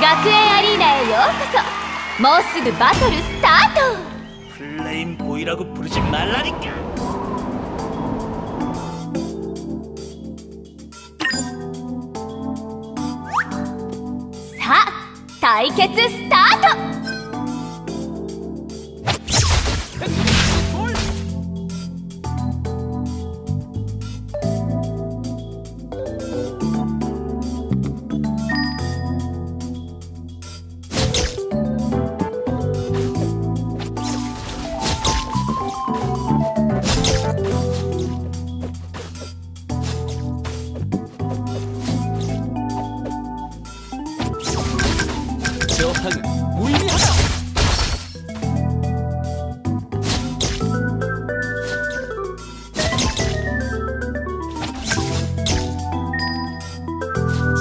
学園アリーナへようこそもうすぐバトルスタート 플레임 보이라고 부르지 말라니까. さあ対決スタート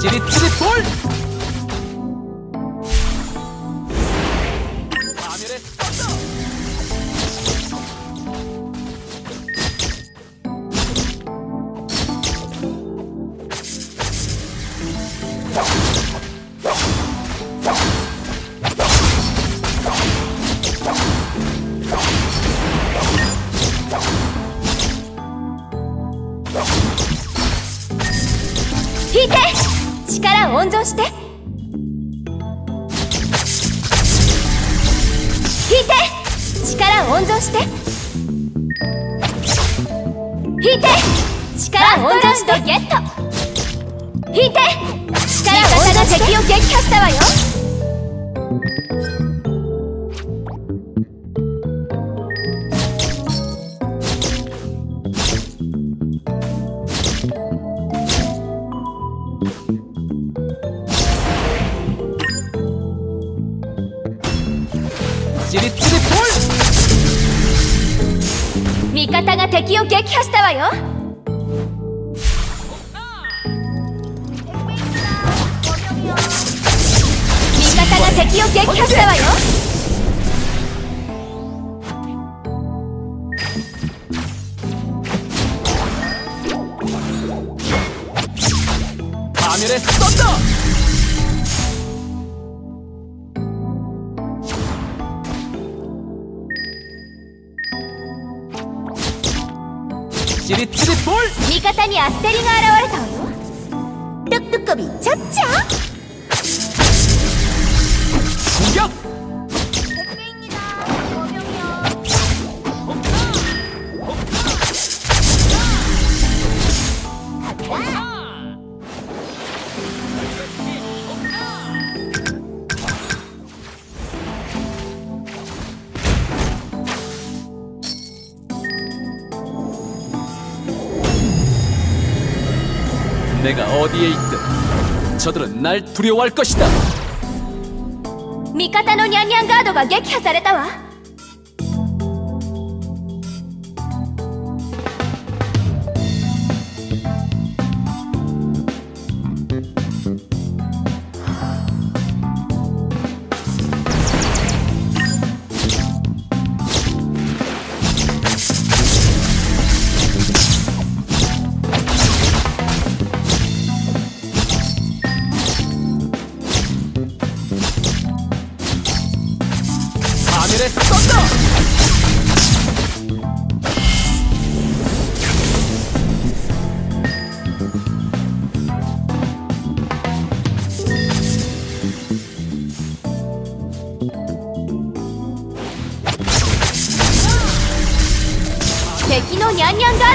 찌릿찌릿 볼! 히테! 力を温存して。引いて。力を温存して。引いて。力を温存して。ゲット。引いて。力を温存して。敵を撃破したわよ敵を撃破したわよ。が敵を撃破したわよ。アミュレト味方にアステリが現れたわよ。トップコビチャッチャ공 격! 내가 어디에 있든 저들은 날 두려워할 것이다. 味方のニャンニャンガードが撃破されたわ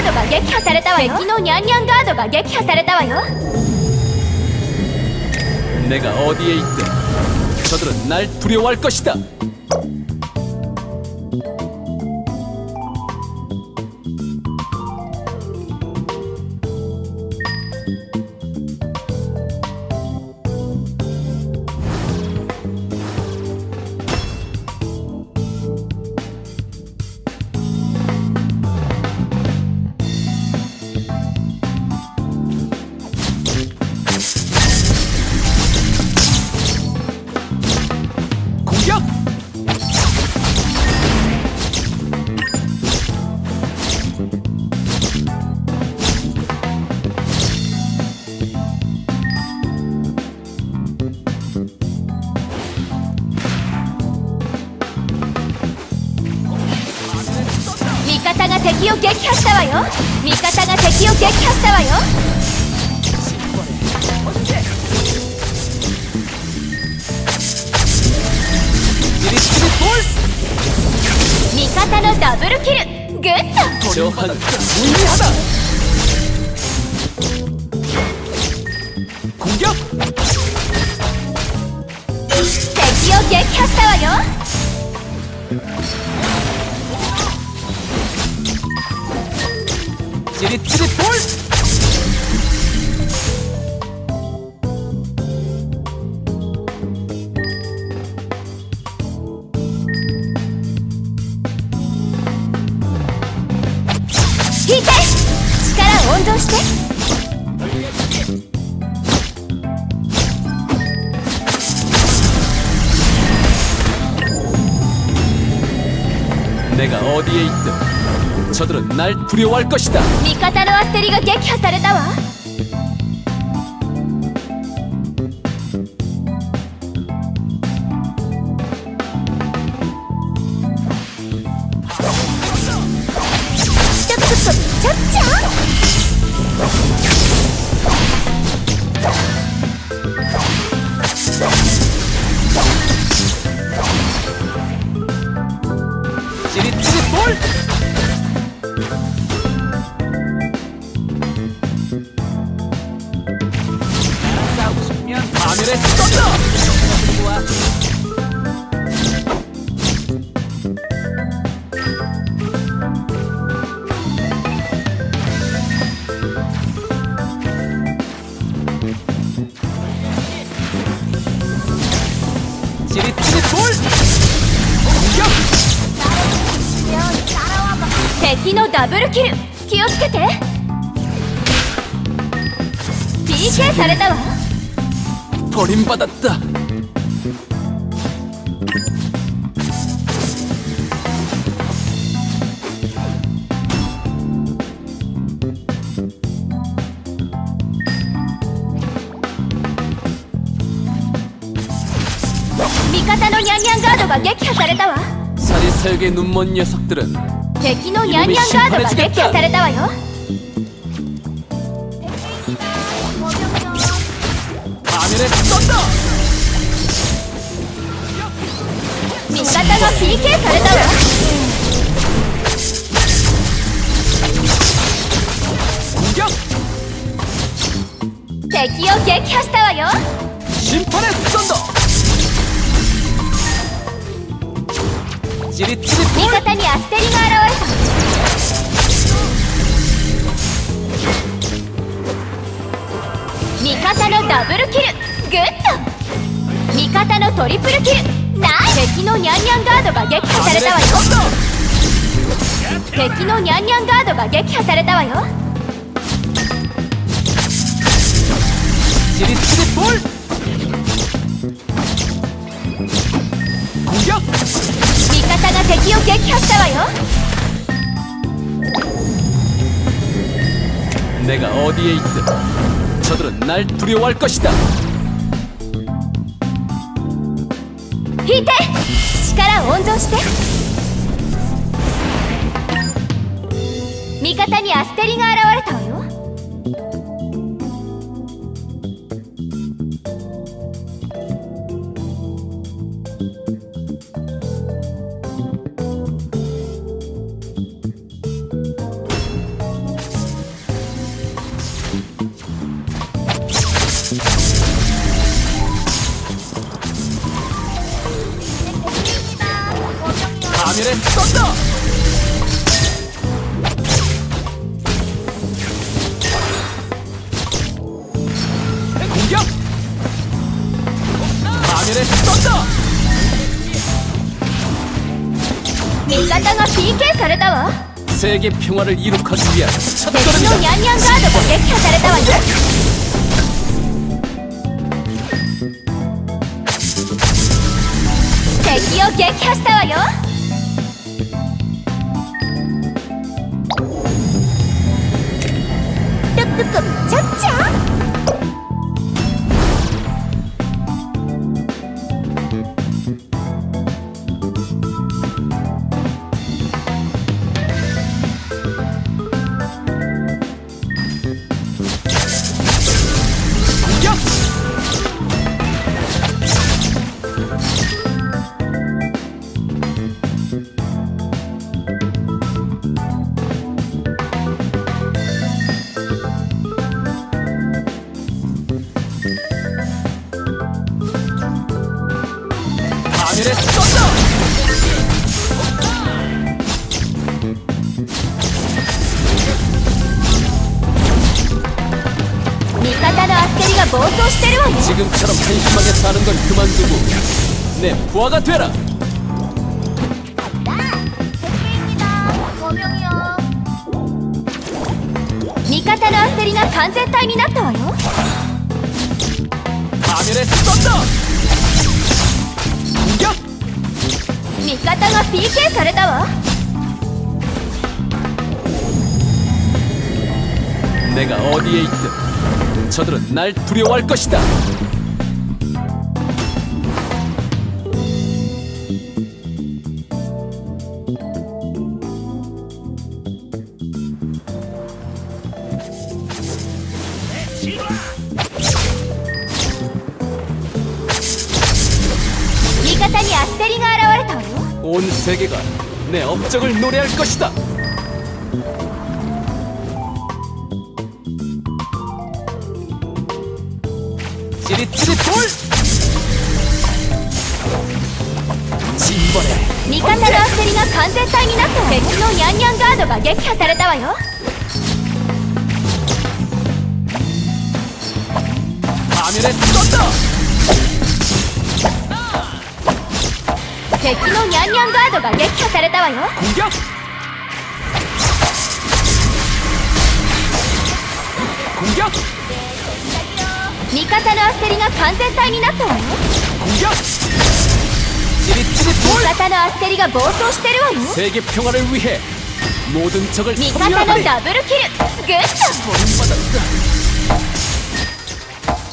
ドが撃破されたわよ敵のニャンニャンガードが撃破されたわよ 내가 어디에 있든 저들은 날 두려워할 것이다. 破したわよ。味方が敵を撃破したわよ。味方のダブルキル。グッド。ール上半身無意味肌攻撃敵を撃破したわよ チリチリボール引いて力を温存して내가 어디에 있든 저들은 날 두려워할 것이다. 미카타로 아스테리가 객혀사르다와. 잡자! ダブルキル気をつけて PK されたわ 버림받았다.味方のニャンニャンガードが撃破されたわ 사리사욕의 눈먼 녀석들은 敵のニャンニャンガードが撃破されたわよ。味方が PK されたわ敵を撃破したわよ。シンパレッソンド。自立味方にアステリが現れた味方のダブルキルグッド味方のトリプルキルナイ敵のニャンニャンガードが撃破されたわよ敵のニャンニャンガードが撃破されたわよ自立するボール味方が敵を撃破したわよ 내가 어디에 있든 저들은 날 두려워할 것이다. 引いて力を温存して味方にアステリが現れたわよ 사르다와? 세계 평화를 이룩하기 위한 첫걸음이다. 뭐 내년년가도 못해 켜사르다와? 대기억에 켜사와요? 뚝뚝뚝 차차 暴走してるわよ 지금처럼 한심하게 사는 걸 그만두고 내 부하가 되라 味方のアステリが完全体になったわよ 파멸의 썬더 공격 味方が PK されたわ 내가 어디에 있든 저들은 날 두려워할 것이다. 온 세계가 내 업적을 노래할 것이다. ターセリが完全体になった。敵のニャンニャンガードが撃破されたわよアミュレッ敵のニャンニャンガードが撃破されたわよ。味方のアステリが完全体になったわよ。味 돌! 方のアステリが暴走してるわよ 세계 평화를 위해 모든 적을 味方の 섬멸하리 ダブルキルグッド 본받았다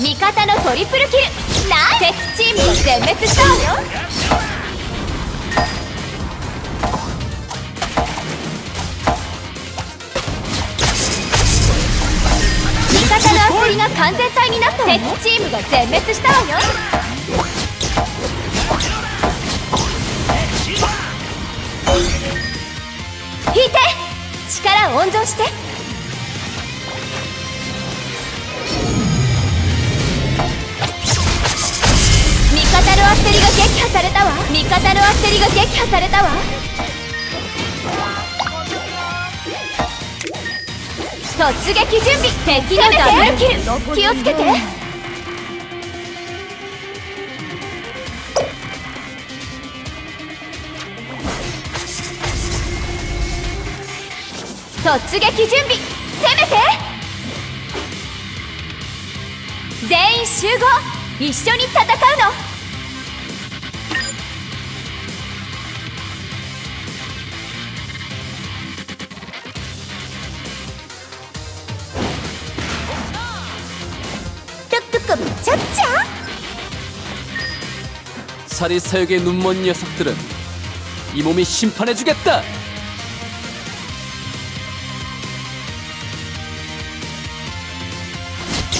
味方のトリプルキルナイス敵チームが全滅したわよ味方のアステリが完全体になったわよ敵チームが全滅したわよ 温存して。味方のアステリが撃破されたわ。味方のアステリが撃破されたわ。突撃準備。敵のダブルキル気をつけて。突撃準備攻めて全員集合一緒に戦うの뚝뚝 차차 사리사욕의 눈먼 녀석들은 이 몸이 심판해주겠다.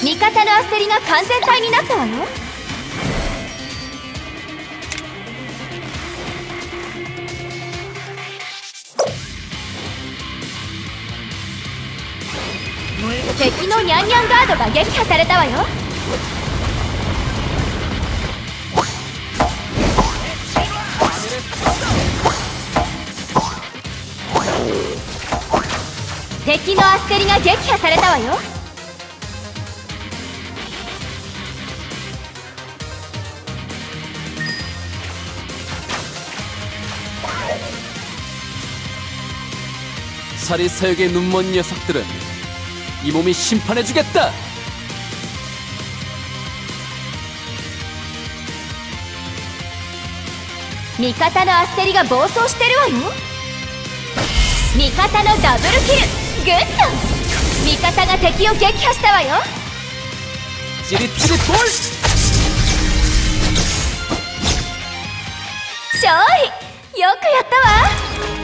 味方のアステリが完全体になったわよ。敵のニャンニャンガードが撃破されたわよ。敵のアステリが撃破されたわよ。 사리사욕의 눈먼 녀석들은 이 몸이 심판해주겠다. 味方のアステリが暴走してるわよ味方のダブルキルグッド味方が敵を撃破したわよ 찌릿찌릿 돌! 勝利よくやったわ